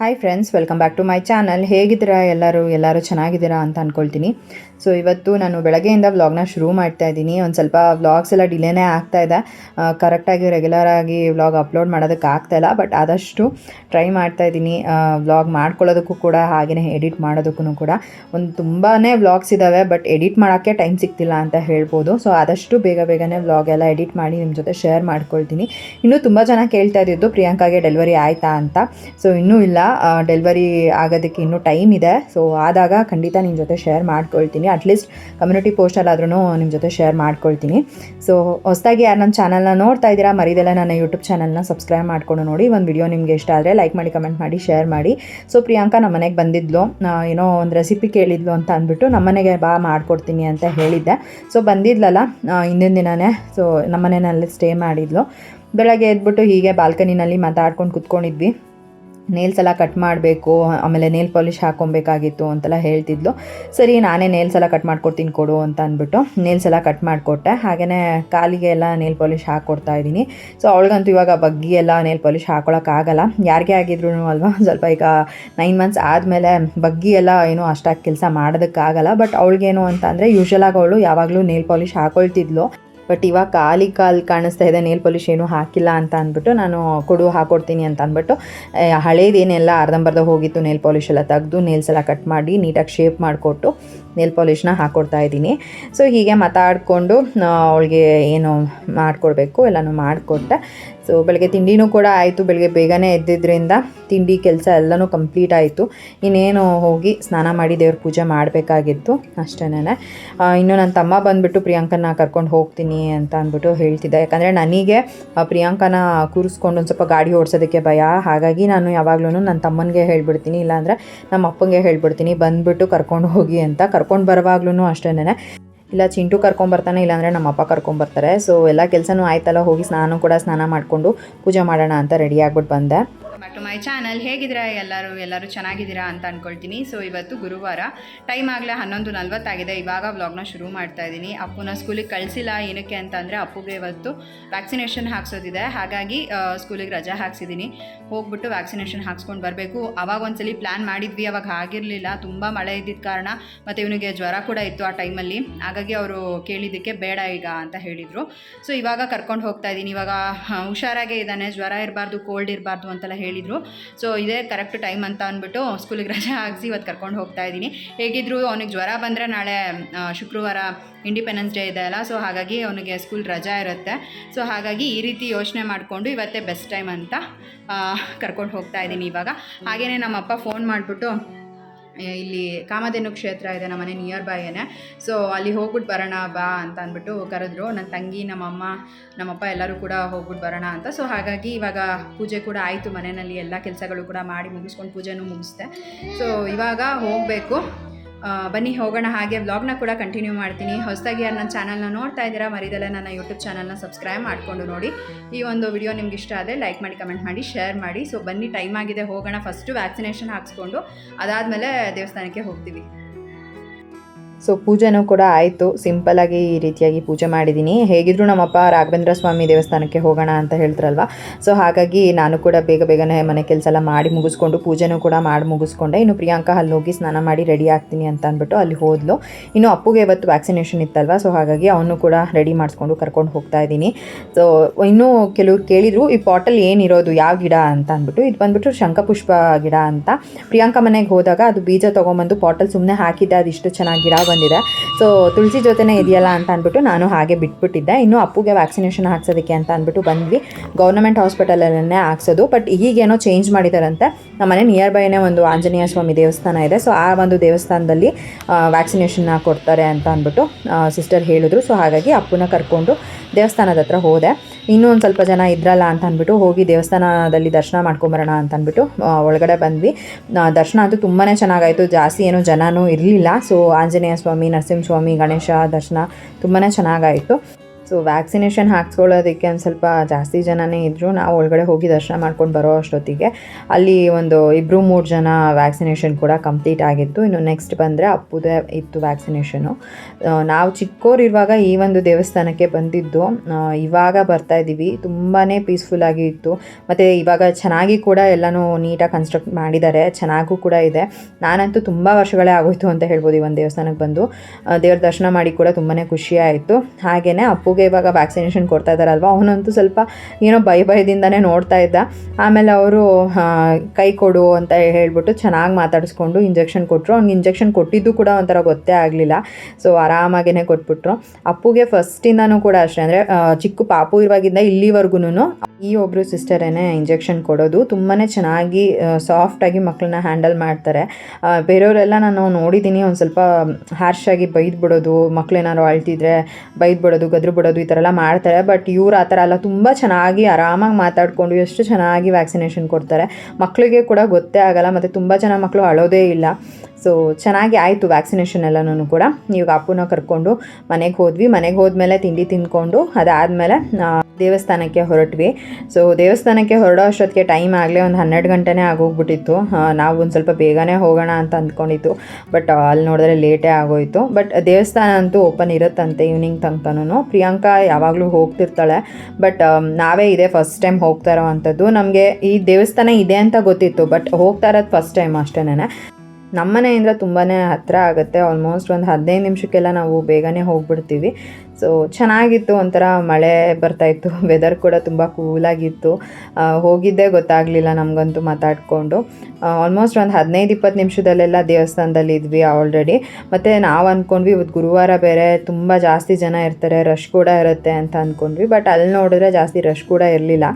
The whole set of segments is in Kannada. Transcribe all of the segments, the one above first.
Hi friends welcome back to my channel ಹೇಗಿದ್ದೀರಾ ಎಲ್ಲರೂ? ಎಲ್ಲರೂ ಚೆನ್ನಾಗಿದ್ದೀರಾ ಅಂತ ಅಂದ್ಕೊಳ್ತೀನಿ ಸೊ ಇವತ್ತು ನಾನು ಬೆಳಗ್ಗೆಯಿಂದ ವ್ಲಾಗ್ನ ಶುರು ಮಾಡ್ತಾ ಇದ್ದೀನಿ. ಒಂದು ಸ್ವಲ್ಪ ವ್ಲಾಗ್ಸ್ ಎಲ್ಲ ಡಿಲೇನೇ ಆಗ್ತಾ ಇದೆ. ಕರೆಕ್ಟಾಗಿ ರೆಗ್ಯುಲರ್ ಆಗಿ ವ್ಲಾಗ್ ಅಪ್ಲೋಡ್ ಮಾಡೋದಕ್ಕೆ ಆಗ್ತಾ ಇಲ್ಲ ಬಟ್ ಆದಷ್ಟು ಟ್ರೈ ಮಾಡ್ತಾ ಇದ್ದೀನಿ. ವ್ಲಾಗ್ ಮಾಡ್ಕೊಳ್ಳೋದಕ್ಕೂ ಕೂಡ ಹಾಗೆಯೇ ಎಡಿಟ್ ಮಾಡೋದಕ್ಕೂ ಕೂಡ. ಒಂದು ತುಂಬಾ ವ್ಲಾಗ್ಸ್ ಇದ್ದಾವೆ ಬಟ್ ಎಡಿಟ್ ಮಾಡೋಕ್ಕೆ ಟೈಮ್ ಸಿಗ್ತಿಲ್ಲ ಅಂತ ಹೇಳ್ಬೋದು. ಸೊ ಆದಷ್ಟು ಬೇಗ ಬೇಗನೆ ವ್ಲಾಗ್ ಎಲ್ಲ ಎಡಿಟ್ ಮಾಡಿ ನಿಮ್ಮ ಜೊತೆ ಶೇರ್ ಮಾಡ್ಕೊಳ್ತೀನಿ. ಇನ್ನೂ ತುಂಬ ಜನ ಕೇಳ್ತಾ ಇದ್ದಿದ್ದು, ಪ್ರಿಯಾಂಕಾಗೆ ಡೆಲಿವರಿ ಆಯಿತಾ ಅಂತ. ಸೊ ಇನ್ನೂ ಇಲ್ಲ. ಡೆಲಿವರಿ ಆಗೋದಕ್ಕೆ ಇನ್ನೂ ಟೈಮ್ ಇದೆ. ಸೊ ಆದಾಗ ಖಂಡಿತ ನಿಮ್ಮ ಜೊತೆ ಶೇರ್ ಮಾಡ್ಕೊಳ್ತೀನಿ. ಅಟ್ಲೀಸ್ಟ್ ಕಮ್ಯುನಿಟಿ ಪೋಸ್ಟಲ್ಲಾದ್ರೂ ನಿಮ್ಮ ಜೊತೆ ಶೇರ್ ಮಾಡ್ಕೊಳ್ತೀನಿ. ಸೊ ಹೊಸದಾಗಿ ಯಾರು ನನ್ನ ಚಾನಲ್ನ ನೋಡ್ತಾ ಇದ್ದೀರಾ ಮರಿದೆಲ್ಲ ನನ್ನ ಯೂಟ್ಯೂಬ್ ಚಾನಲ್ನ ಸಬ್ಸ್ಕ್ರೈಬ್ ಮಾಡ್ಕೊಂಡು ನೋಡಿ. ಒಂದು ವಿಡಿಯೋ ನಿಮಗೆ ಇಷ್ಟ ಆದರೆ ಲೈಕ್ ಮಾಡಿ ಕಮೆಂಟ್ ಮಾಡಿ ಶೇರ್ ಮಾಡಿ. ಸೊ ಪ್ರಿಯಾಂಕಾ ನಮ್ಮ ಮನೆಗೆ ಬಂದಿದ್ಲು. ಏನೋ ಒಂದು ರೆಸಿಪಿ ಕೇಳಿದ್ಲು ಅಂತ ಅಂದ್ಬಿಟ್ಟು ನಮ್ಮ ಮನೆಗೆ ಬಾ ಮಾಡ್ಕೊಡ್ತೀನಿ ಅಂತ ಹೇಳಿದ್ದೆ. ಸೊ ಬಂದಿದ್ಲಲ್ಲ ಹಿಂದಿನ ದಿನವೇ ಸೊ ನಮ್ಮ ಮನೆಯಲ್ಲಿ ಸ್ಟೇ ಮಾಡಿದ್ಲು. ಬೆಳಗ್ಗೆ ಎದ್ಬಿಟ್ಟು ಹೀಗೆ ಬಾಲ್ಕನಿನಲ್ಲಿ ಮಾತಾಡ್ಕೊಂಡು ಕುತ್ಕೊಂಡಿದ್ವಿ. ನೇಲ್ಸ್ ಎಲ್ಲ ಕಟ್ ಮಾಡಬೇಕು, ಆಮೇಲೆ ನೇಲ್ ಪಾಲಿಷ್ ಹಾಕೊಬೇಕಾಗಿತ್ತು ಅಂತೆಲ್ಲ ಹೇಳ್ತಿದ್ಲು. ಸರಿ, ನಾನೇ ನೇಲ್ಸ್ ಎಲ್ಲ ಕಟ್ ಮಾಡ್ಕೊಡ್ತೀನಿ ಕೊಡು ಅಂತ ಅಂದ್ಬಿಟ್ಟು ನೇಲ್ಸ್ ಎಲ್ಲ ಕಟ್ ಮಾಡಿಕೊಟ್ಟೆ. ಹಾಗೆಯೇ ಕಾಲಿಗೆ ಎಲ್ಲ ನೇಲ್ ಪಾಲಿಷ್ ಹಾಕ್ಕೊಡ್ತಾ ಇದ್ದೀನಿ. ಸೊ ಅವಳಿಗಂತೂ ಇವಾಗ ಬಗ್ಗಿ ಎಲ್ಲ ನೇಲ್ ಪಾಲಿಷ್ ಹಾಕೊಳಕ್ಕಾಗಲ್ಲ ಯಾರಿಗೆ ಆಗಿದ್ರು ಅಲ್ವಾ, ಸ್ವಲ್ಪ ಈಗ ನೈನ್ ಮಂತ್ಸ್ ಆದಮೇಲೆ ಬಗ್ಗಿ ಎಲ್ಲ ಏನು ಅಷ್ಟಾಗಿ ಕೆಲಸ ಮಾಡೋದಕ್ಕಾಗಲ್ಲ. ಬಟ್ ಅವಳಿಗೇನು ಅಂತ ಅಂದರೆ ಯೂಶ್ವಲಾಗಿ ಅವಳು ಯಾವಾಗಲೂ ನೇಲ್ ಪಾಲಿಷ್ ಹಾಕೊಳ್ತಿದ್ಲು. ಬಟ್ ಇವಾಗ ಕಾಲಿ ಕಾಲು ಕಾಣಿಸ್ತಾ ಇದೆ ನೇಲ್ ಪಾಲಿಷ್ ಏನೂ ಹಾಕಿಲ್ಲ ಅಂತ ಅಂದ್ಬಿಟ್ಟು ನಾನು ಕೊಡು ಹಾಕೊಡ್ತೀನಿ ಅಂತ ಅಂದ್ಬಿಟ್ಟು ಹಳೇದೇನೆಲ್ಲ ಅರ್ಧಂಬರ್ಧ ಹೋಗಿತ್ತು ನೇಲ್ ಪಾಲಿಷ್ ಎಲ್ಲ ತೆಗೆದು ನೇಲ್ಸ್ ಎಲ್ಲ ಕಟ್ ಮಾಡಿ, ನೀಟಾಗಿ ಶೇಪ್ ಮಾಡಿಕೊಟ್ಟು ನೇಲ್ ಪಾಲಿಷ್ನ ಹಾಕ್ಕೊಡ್ತಾ ಇದ್ದೀನಿ. ಸೊ ಹೀಗೆ ಮಾತಾಡಿಕೊಂಡು ಅವಳಿಗೆ ಏನು ಮಾಡಿಕೊಡ್ಬೇಕು ಎಲ್ಲನೂ ಮಾಡಿಕೊಟ್ಟೆ. ಸೊ ಬೆಳಗ್ಗೆ ತಿಂಡಿನೂ ಕೂಡ ಆಯಿತು. ಬೆಳಗ್ಗೆ ಬೇಗನೆ ಎದ್ದಿದ್ದರಿಂದ ತಿಂಡಿ ಕೆಲಸ ಎಲ್ಲನೂ ಕಂಪ್ಲೀಟ್ ಆಯಿತು. ಇನ್ನೇನು ಹೋಗಿ ಸ್ನಾನ ಮಾಡಿ ದೇವ್ರ ಪೂಜೆ ಮಾಡಬೇಕಾಗಿತ್ತು. ಅಷ್ಟೇನೆ ಇನ್ನು ನನ್ನ ತಮ್ಮ ಬಂದುಬಿಟ್ಟು ಪ್ರಿಯಾಂಕನ ಕರ್ಕೊಂಡು ಹೋಗ್ತೀನಿ ಅಂತ ಅಂದ್ಬಿಟ್ಟು ಹೇಳ್ತಿದ್ದೆ. ಯಾಕಂದರೆ ನನಗೆ ಪ್ರಿಯಾಂಕನ ಕೂರಿಸ್ಕೊಂಡು ಒಂದು ಸ್ವಲ್ಪ ಗಾಡಿ ಓಡಿಸೋದಕ್ಕೆ ಭಯ. ಹಾಗಾಗಿ ನಾನು ಯಾವಾಗ್ಲೂ ನನ್ನ ತಮ್ಮನಿಗೆ ಹೇಳ್ಬಿಡ್ತೀನಿ. ಇಲ್ಲಾಂದರೆ ನಮ್ಮ ಅಪ್ಪನಿಗೆ ಹೇಳ್ಬಿಡ್ತೀನಿ. ಬಂದುಬಿಟ್ಟು ಕರ್ಕೊಂಡು ಹೋಗಿ ಅಂತ. ಕರ್ಕೊಂಡು ಬರುವಾಗ್ಲೂ ಅಷ್ಟೇನೆ ಇಲ್ಲ, ಚಿಂಟು ಕರ್ಕೊಂಬರ್ತಾನೆ ಇಲ್ಲಾಂದರೆ ನಮ್ಮ ಅಪ್ಪ ಕರ್ಕೊಂಬರ್ತಾರೆ ಸೊ ಎಲ್ಲ ಕೆಲಸನೂ ಆಯ್ತಲ್ಲ, ಹೋಗಿ ಸ್ನಾನ ಕೂಡ ಸ್ನಾನ ಮಾಡಿಕೊಂಡು ಪೂಜೆ ಮಾಡೋಣ ಅಂತ ರೆಡಿ ಆಗ್ಬಿಟ್ಟು ಬಂದೆ. ಬ್ಯಾಕ್ ಟು ಮೈ ಚಾನಲ್ ಹೇಗಿದ್ದೀರಾ ಎಲ್ಲರೂ? ಎಲ್ಲರೂ ಚೆನ್ನಾಗಿದ್ದೀರಾ ಅಂತ ಅಂದ್ಕೊಳ್ತೀನಿ ಸೊ ಇವತ್ತು ಗುರುವಾರ ಟೈಮ್ ಆಗಲೇ ಹನ್ನೊಂದು ನಲ್ವತ್ತಾಗಿದೆ. ಇವಾಗ ವ್ಲಾಗ್ನ ಶುರು ಮಾಡ್ತಾ ಇದ್ದೀನಿ. ಅಪ್ಪುನ ಸ್ಕೂಲಿಗೆ ಕಳಿಸಿಲ್ಲ ಏನಕ್ಕೆ ಅಂತಂದರೆ ಅಪ್ಪುಗೆ ಇವತ್ತು ವ್ಯಾಕ್ಸಿನೇಷನ್ ಹಾಕ್ಸೋದಿದೆ. ಹಾಗಾಗಿ ಸ್ಕೂಲಿಗೆ ರಜಾ ಹಾಕ್ಸಿದ್ದೀನಿ. ಹೋಗ್ಬಿಟ್ಟು ವ್ಯಾಕ್ಸಿನೇಷನ್ ಹಾಕ್ಸ್ಕೊಂಡು ಬರಬೇಕು. ಅವಾಗ ಒಂದ್ಸಲಿ ಪ್ಲ್ಯಾನ್ ಮಾಡಿದ್ವಿ. ಅವಾಗ ಆಗಿರಲಿಲ್ಲ. ತುಂಬ ಮಳೆ ಇದ್ದಿದ್ದ ಕಾರಣ ಮತ್ತು ಇವನಿಗೆ ಜ್ವರ ಕೂಡ ಇತ್ತು ಆ ಟೈಮಲ್ಲಿ ಹಾಗಾಗಿ ಅವರು ಕೇಳಿದ್ದಕ್ಕೆ ಬೇಡ ಈಗ ಅಂತ ಹೇಳಿದರು. ಸೊ ಇವಾಗ ಕರ್ಕೊಂಡು ಹೋಗ್ತಾ ಇದ್ದೀನಿ. ಇವಾಗ ಹುಷಾರಾಗೇ ಇದ್ದಾನೆ. ಜ್ವರ ಇರಬಾರ್ದು ಕೋಲ್ಡ್ ಇರಬಾರ್ದು ಅಂತೆಲ್ಲ ಹೇಳಿದರು. ಸೊ ಇದೇ ಕರೆಕ್ಟ್ ಟೈಮ್ ಅಂತ ಅಂದ್ಬಿಟ್ಟು ಸ್ಕೂಲಿಗೆ ರಜೆ ಹಾಕಿಸಿ ಇವತ್ತು ಕರ್ಕೊಂಡು ಹೋಗ್ತಾ ಇದ್ದೀನಿ. ಹೇಗಿದ್ರು ಅವನಿಗೆ ಜ್ವರ ಬಂದರೆ ನಾಳೆ ಶುಕ್ರವಾರ ಇಂಡಿಪೆಂಡೆನ್ಸ್ ಡೇ ಇದೆ ಅಲ್ಲ ಸೊ ಹಾಗಾಗಿ ಅವನಿಗೆ ಸ್ಕೂಲ್ ರಜಾ ಇರುತ್ತೆ. ಸೊ ಹಾಗಾಗಿ ಈ ರೀತಿ ಯೋಚನೆ ಮಾಡಿಕೊಂಡು ಇವತ್ತೇ ಬೆಸ್ಟ್ ಟೈಮ್ ಅಂತ ಕರ್ಕೊಂಡು ಹೋಗ್ತಾ ಇದ್ದೀನಿ ಇವಾಗ. ಹಾಗೆಯೇ ನಮ್ಮಪ್ಪ ಫೋನ್ ಮಾಡಿಬಿಟ್ಟು ಇಲ್ಲಿ ಕಾಮಧೇನು ಕ್ಷೇತ್ರ ಇದೆ ನಮ್ಮ ಮನೆ ನಿಯರ್ ಬೈಯೇ ಸೊ ಅಲ್ಲಿ ಹೋಗ್ಬಿಟ್ಟು ಬರೋಣ ಬಾ ಅಂತ ಅಂದ್ಬಿಟ್ಟು ಕರೆದ್ರು. ನನ್ನ ತಂಗಿ, ನಮ್ಮಮ್ಮ, ನಮ್ಮಪ್ಪ ಎಲ್ಲರೂ ಕೂಡ ಹೋಗ್ಬಿಟ್ಟು ಬರೋಣ ಅಂತ. ಸೊ ಹಾಗಾಗಿ ಇವಾಗ ಪೂಜೆ ಕೂಡ ಆಯಿತು ಮನೆಯಲ್ಲಿ. ಎಲ್ಲ ಕೆಲಸಗಳು ಕೂಡ ಮಾಡಿ ಮುಗಿಸ್ಕೊಂಡು ಪೂಜೆನೂ ಮುಗಿಸ್ದೆ. ಸೊ ಇವಾಗ ಹೋಗಬೇಕು. ಬನ್ನಿ, ಹೋಗೋಣ ಹಾಗೆ ವ್ಲಾಗ್ನ ಕೂಡ ಕಂಟಿನ್ಯೂ ಮಾಡ್ತೀನಿ. ಹೊಸದಾಗಿ ಯಾರು ನನ್ನ ಚಾನಲ್ನ ನೋಡ್ತಾ ಇದ್ದೀರಾ, ಮರಿದಲ್ಲ ನನ್ನ ಯೂಟ್ಯೂಬ್ ಚಾನಲ್ನ ಸಬ್ಸ್ಕ್ರೈಬ್ ಮಾಡಿಕೊಂಡು ನೋಡಿ. ಈ ಒಂದು ವಿಡಿಯೋ ನಿಮ್ಗೆ ಇಷ್ಟ ಆದರೆ ಲೈಕ್ ಮಾಡಿ ಕಮೆಂಟ್ ಮಾಡಿ ಶೇರ್ ಮಾಡಿ. ಸೊ ಬನ್ನಿ ಟೈಮ್ ಆಗಿದೆ, ಹೋಗೋಣ. ಫಸ್ಟು ವ್ಯಾಕ್ಸಿನೇಷನ್ ಹಾಕ್ಸ್ಕೊಂಡು, ಅದಾದಮೇಲೆ ದೇವಸ್ಥಾನಕ್ಕೆ ಹೋಗ್ತೀವಿ. ಸೊ ಪೂಜೆನೂ ಕೂಡ ಆಯಿತು. ಸಿಂಪಲಾಗಿ ಈ ರೀತಿಯಾಗಿ ಪೂಜೆ ಮಾಡಿದ್ದೀನಿ ಹೇಗಿದ್ರು ನಮ್ಮಪ್ಪ ರಾಘವೇಂದ್ರ ಸ್ವಾಮಿ ದೇವಸ್ಥಾನಕ್ಕೆ ಹೋಗೋಣ ಅಂತ ಹೇಳ್ತಾರಲ್ವ? ಸೊ ಹಾಗಾಗಿ ನಾನು ಕೂಡ ಬೇಗ ಬೇಗನೆ ಮನೆ ಕೆಲಸ ಎಲ್ಲ ಮಾಡಿ ಮುಗಿಸ್ಕೊಂಡು ಪೂಜೆನೂ ಕೂಡ ಮಾಡಿ ಮುಗಿಸ್ಕೊಂಡೆ. ಇನ್ನು ಪ್ರಿಯಾಂಕಾ ಅಲ್ಲಿ ಹೋಗಿ ಸ್ನಾನ ಮಾಡಿ ರೆಡಿ ಆಗ್ತೀನಿ ಅಂತ ಅಂದ್ಬಿಟ್ಟು ಅಲ್ಲಿ ಹೋದ್ಲು. ಇನ್ನು ಅಪ್ಪುಗೆ ಇವತ್ತು ವ್ಯಾಕ್ಸಿನೇಷನ್ ಇತ್ತಲ್ವ? ಸೊ ಹಾಗಾಗಿ ಅವನು ಕೂಡ ರೆಡಿ ಮಾಡಿಸ್ಕೊಂಡು ಕರ್ಕೊಂಡು ಹೋಗ್ತಾ ಇದ್ದೀನಿ. ಸೊ ಇನ್ನೂ ಕೆಲವರು ಕೇಳಿದರು, ಈ ಪಾಟಲ್ ಏನಿರೋದು? ಯಾವ ಗಿಡ? ಅಂತ ಅಂದ್ಬಿಟ್ಟು. ಇದು ಬಂದ್ಬಿಟ್ಟು ಶಂಖಪುಷ್ಪ ಗಿಡ ಅಂತ. ಪ್ರಿಯಾಂಕಾ ಮನೆಗೆ ಹೋದಾಗ ಅದು ಬೀಜ ತೊಗೊಂಬಂದು ಪಾಟಲ್ ಸುಮ್ಮನೆ ಹಾಕಿದ್ದೆ. ಅದು ಇಷ್ಟು ಚೆನ್ನಾಗಿ ಗಿಡ ಬಂದಿದೆ. ಸೊ ತುಳಸಿ ಜೊತೆನೇ ಇದೆಯಲ್ಲ ಅಂತ ಅಂದ್ಬಿಟ್ಟು ನಾನು ಹಾಗೆ ಬಿಟ್ಬಿಟ್ಟಿದ್ದೆ. ಇನ್ನು ಅಪ್ಪುಗೆ ವ್ಯಾಕ್ಸಿನೇಷನ್ ಹಾಕ್ಸೋದಕ್ಕೆ ಅಂತ ಅಂದ್ಬಿಟ್ಟು ಬಂದ್ವಿ. ಗೌರ್ಮೆಂಟ್ ಹಾಸ್ಪಿಟಲಲ್ಲೇ ಹಾಕ್ಸೋದು. ಬಟ್ ಈಗೇನೋ ಚೇಂಜ್ ಮಾಡಿದಾರಂತೆ. ನಮ್ಮ ಮನೆ ನಿಯರ್ ಬೈನೇ ಒಂದು ಆಂಜನೇಯ ಸ್ವಾಮಿ ದೇವಸ್ಥಾನ ಇದೆ. ಸೊ ಆ ಒಂದು ದೇವಸ್ಥಾನದಲ್ಲಿ ವ್ಯಾಕ್ಸಿನೇಷನ್ನ ಕೊಡ್ತಾರೆ ಅಂತ ಅಂದ್ಬಿಟ್ಟು ಸಿಸ್ಟರ್ ಹೇಳಿದ್ರು. ಸೊ ಹಾಗಾಗಿ ಅಪ್ಪನ ಕರ್ಕೊಂಡು ದೇವಸ್ಥಾನದ ಹತ್ರ ಹೋದೆ. ಇನ್ನೂ ಒಂದು ಸ್ವಲ್ಪ ಜನ ಇದ್ರಲ್ಲ ಅಂತ ಅಂದ್ಬಿಟ್ಟು ಹೋಗಿ ದೇವಸ್ಥಾನದಲ್ಲಿ ದರ್ಶನ ಮಾಡ್ಕೊಂಬರೋಣ ಅಂತ ಅಂದ್ಬಿಟ್ಟು ಒಳಗಡೆ ಬಂದ್ವಿ. ದರ್ಶನ ಅಂತೂ ತುಂಬಾ ಚೆನ್ನಾಗಾಯಿತು. ಜಾಸ್ತಿ ಏನೂ ಜನನೂ ಇರಲಿಲ್ಲ. ಸೊ ಆಂಜನೇಯ ಸ್ವಾಮಿ ನರಸಿಂಹಸ್ವಾಮಿ ಗಣೇಶ ದರ್ಶನ ತುಂಬಾ ಚೆನ್ನಾಗಾಯಿತು. ಸೊ ವ್ಯಾಕ್ಸಿನೇಷನ್ ಹಾಕ್ಸ್ಕೊಳ್ಳೋದಕ್ಕೆ ಒಂದು ಸ್ವಲ್ಪ ಜಾಸ್ತಿ ಜನನೇ ಇದ್ದರು ನಾವು ಒಳಗಡೆ ಹೋಗಿ ದರ್ಶನ ಮಾಡ್ಕೊಂಡು ಬರೋ ಅಷ್ಟೊತ್ತಿಗೆ ಅಲ್ಲಿ ಒಂದು ಇಬ್ಬರು ಮೂರು ಜನ ವ್ಯಾಕ್ಸಿನೇಷನ್ ಕೂಡ ಕಂಪ್ಲೀಟ್ ಆಗಿತ್ತು. ಇನ್ನು ನೆಕ್ಸ್ಟ್ ಬಂದರೆ ಅಪ್ಪುದೇ ಇತ್ತು ವ್ಯಾಕ್ಸಿನೇಷನು ನಾವು ಚಿಕ್ಕೋರಿರುವಾಗ ಈ ಒಂದು ದೇವಸ್ಥಾನಕ್ಕೆ ಬಂದಿದ್ದು. ಇವಾಗ ಬರ್ತಾ ಇದ್ದೀವಿ ತುಂಬಾ ಪೀಸ್ಫುಲ್ಲಾಗಿ ಇತ್ತು. ಮತ್ತು ಇವಾಗ ಚೆನ್ನಾಗಿ ಕೂಡ ಎಲ್ಲನೂ ನೀಟಾಗಿ ಕನ್ಸ್ಟ್ರಕ್ಟ್ ಮಾಡಿದ್ದಾರೆ. ಚೆನ್ನಾಗೂ ಕೂಡ ಇದೆ. ನಾನಂತೂ ತುಂಬ ವರ್ಷಗಳೇ ಆಗೋಯ್ತು ಅಂತ ಹೇಳ್ಬೋದು ಈ ಒಂದು ದೇವಸ್ಥಾನಕ್ಕೆ ಬಂದು. ದೇವ್ರ ದರ್ಶನ ಮಾಡಿ ಕೂಡ ತುಂಬಾ ಖುಷಿಯಾಯಿತು ಹಾಗೆಯೇ ಅಪ್ಪುಗೆ ಇವಾಗ ವ್ಯಾಕ್ಸಿನೇಷನ್ ಕೊಡ್ತಾ ಇದ್ದಾರಲ್ವ? ಅವನಂತೂ ಸ್ವಲ್ಪ ಏನೋ ಭಯ ಭಯದಿಂದನೇ ನೋಡ್ತಾ ಇದ್ದ. ಆಮೇಲೆ ಅವರು ಕೈ ಕೊಡು ಅಂತ ಹೇಳ್ಬಿಟ್ಟು ಚೆನ್ನಾಗಿ ಮಾತಾಡಿಸ್ಕೊಂಡು ಇಂಜೆಕ್ಷನ್ ಕೊಟ್ಟರು ಅವ್ನಿಗೆ ಇಂಜೆಕ್ಷನ್ ಕೊಟ್ಟಿದ್ದು ಕೂಡ ಒಂಥರ ಗೊತ್ತೇ ಆಗಲಿಲ್ಲ. ಸೊ ಆರಾಮಾಗೇ ಕೊಟ್ಬಿಟ್ರು. ಅಪ್ಪುಗೆ ಫಸ್ಟಿಂದನೂ ಕೂಡ ಅಷ್ಟೇ. ಅಂದರೆ ಚಿಕ್ಕ ಪಾಪು ಇರುವಾಗಿಂದ ಇಲ್ಲಿವರೆಗೂ ಈ ಒಬ್ಬರು ಸಿಸ್ಟರೇನೆ ಇಂಜೆಕ್ಷನ್ ಕೊಡೋದು. ತುಂಬಾ ಚೆನ್ನಾಗಿ ಸಾಫ್ಟಾಗಿ ಮಕ್ಕಳನ್ನ ಹ್ಯಾಂಡಲ್ ಮಾಡ್ತಾರೆ. ಬೇರೆಯವರೆಲ್ಲ ನಾನು ನೋಡಿದ್ದೀನಿ ಒಂದು ಸ್ವಲ್ಪ ಹ್ಯಾರ್ಶ್ ಆಗಿ ಮಕ್ಕಳೇನಾದ್ರು ಅಳ್ತಿದ್ರೆ ಬೈದ್ಬಿಡೋದು ಗದ್ರು ಬಿಡೋದು ಈ ಥರ ಎಲ್ಲ ಮಾಡ್ತಾರೆ. ಬಟ್ ಇವ್ರು ಆ ಥರ ಎಲ್ಲ ತುಂಬ ಚೆನ್ನಾಗಿ ಆರಾಮಾಗಿ ಮಾತಾಡಿಕೊಂಡು ಎಷ್ಟು ಚೆನ್ನಾಗಿ ವ್ಯಾಕ್ಸಿನೇಷನ್ ಕೊಡ್ತಾರೆ. ಮಕ್ಕಳಿಗೆ ಕೂಡ ಗೊತ್ತೇ ಆಗಲ್ಲ. ಮತ್ತು ತುಂಬ ಜನ ಮಕ್ಕಳು ಅಳೋದೇ ಇಲ್ಲ. ಸೊ ಚೆನ್ನಾಗಿ ಆಯಿತು ವ್ಯಾಕ್ಸಿನೇಷನ್ ಎಲ್ಲನೂ ಕೂಡ. ಇವಾಗ ಅಪ್ಪನ ಕರ್ಕೊಂಡು ಮನೆಗೆ ಹೋದ್ವಿ. ಮನೆಗೆ ಹೋದ್ಮೇಲೆ ತಿಂಡಿ ತಿಂದ್ಕೊಂಡು ಅದಾದಮೇಲೆ ದೇವಸ್ಥಾನಕ್ಕೆ ಹೊರಟ್ವಿ. ಸೊ ದೇವಸ್ಥಾನಕ್ಕೆ ಹೊರಡೋ ಅಷ್ಟೊತ್ತಿಗೆ ಟೈಮ್ ಆಗಲೇ ಒಂದು ಹನ್ನೆರಡು ಗಂಟೆನೇ ಆಗೋಗ್ಬಿಟ್ಟಿತ್ತು. ನಾವು ಒಂದು ಸ್ವಲ್ಪ ಬೇಗನೆ ಹೋಗೋಣ ಅಂತ ಅಂದ್ಕೊಂಡಿತ್ತು. ಬಟ್ ಅಲ್ಲಿ ನೋಡಿದ್ರೆ ಲೇಟೇ ಆಗೋಯಿತು. ಬಟ್ ದೇವಸ್ಥಾನ ಅಂತೂ ಓಪನ್ ಇರುತ್ತಂತೆ ಈವ್ನಿಂಗ್ ತನಕನೂ ಪ್ರಿಯಾಂಕಾ ಯಾವಾಗಲೂ ಹೋಗ್ತಿರ್ತಾಳೆ. ಬಟ್ ನಾವೇ ಇದೆ ಫಸ್ಟ್ ಟೈಮ್ ಹೋಗ್ತಾ ಇರೋವಂಥದ್ದು. ನಮಗೆ ಈ ದೇವಸ್ಥಾನ ಇದೆ ಅಂತ ಗೊತ್ತಿತ್ತು. ಬಟ್ ಹೋಗ್ತಾ ಇರೋದು ಫಸ್ಟ್ ಟೈಮ್ ಅಷ್ಟೇನೆ ನಮ್ಮ ಮನೆಯಿಂದ ತುಂಬಾ ಹತ್ತಿರ ಆಗುತ್ತೆ. ಆಲ್ಮೋಸ್ಟ್ ಒಂದು ಹದಿನೈದು ನಿಮಿಷಕ್ಕೆಲ್ಲ ನಾವು ಬೇಗನೆ ಹೋಗ್ಬಿಡ್ತೀವಿ. ಸೊ ಚೆನ್ನಾಗಿತ್ತು ಒಂಥರ ಮಳೆ ಬರ್ತಾಯಿತ್ತು ವೆದರ್ ಕೂಡ ತುಂಬ ಕೂಲಾಗಿತ್ತು ಹೋಗಿದ್ದೇ ಗೊತ್ತಾಗಲಿಲ್ಲ ನಮಗಂತೂ ಮಾತಾಡಿಕೊಂಡು. ಆಲ್ಮೋಸ್ಟ್ ಒಂದು ಹದಿನೈದು, ಇಪ್ಪತ್ತು ನಿಮಿಷದಲ್ಲೆಲ್ಲ ದೇವಸ್ಥಾನದಲ್ಲಿ ಇದ್ವಿ ಆಲ್ರೆಡಿ ಮತ್ತು ನಾವು ಅಂದ್ಕೊಂಡ್ವಿ ಇವತ್ತು ಗುರುವಾರ ಬೇರೆ ತುಂಬ ಜಾಸ್ತಿ ಜನ ಇರ್ತಾರೆ ರಶ್ ಕೂಡ ಇರುತ್ತೆ ಅಂತ ಅಂದ್ಕೊಂಡ್ವಿ ಬಟ್ ಅಲ್ಲಿ ನೋಡಿದ್ರೆ ಜಾಸ್ತಿ ರಶ್ ಕೂಡ ಇರಲಿಲ್ಲ.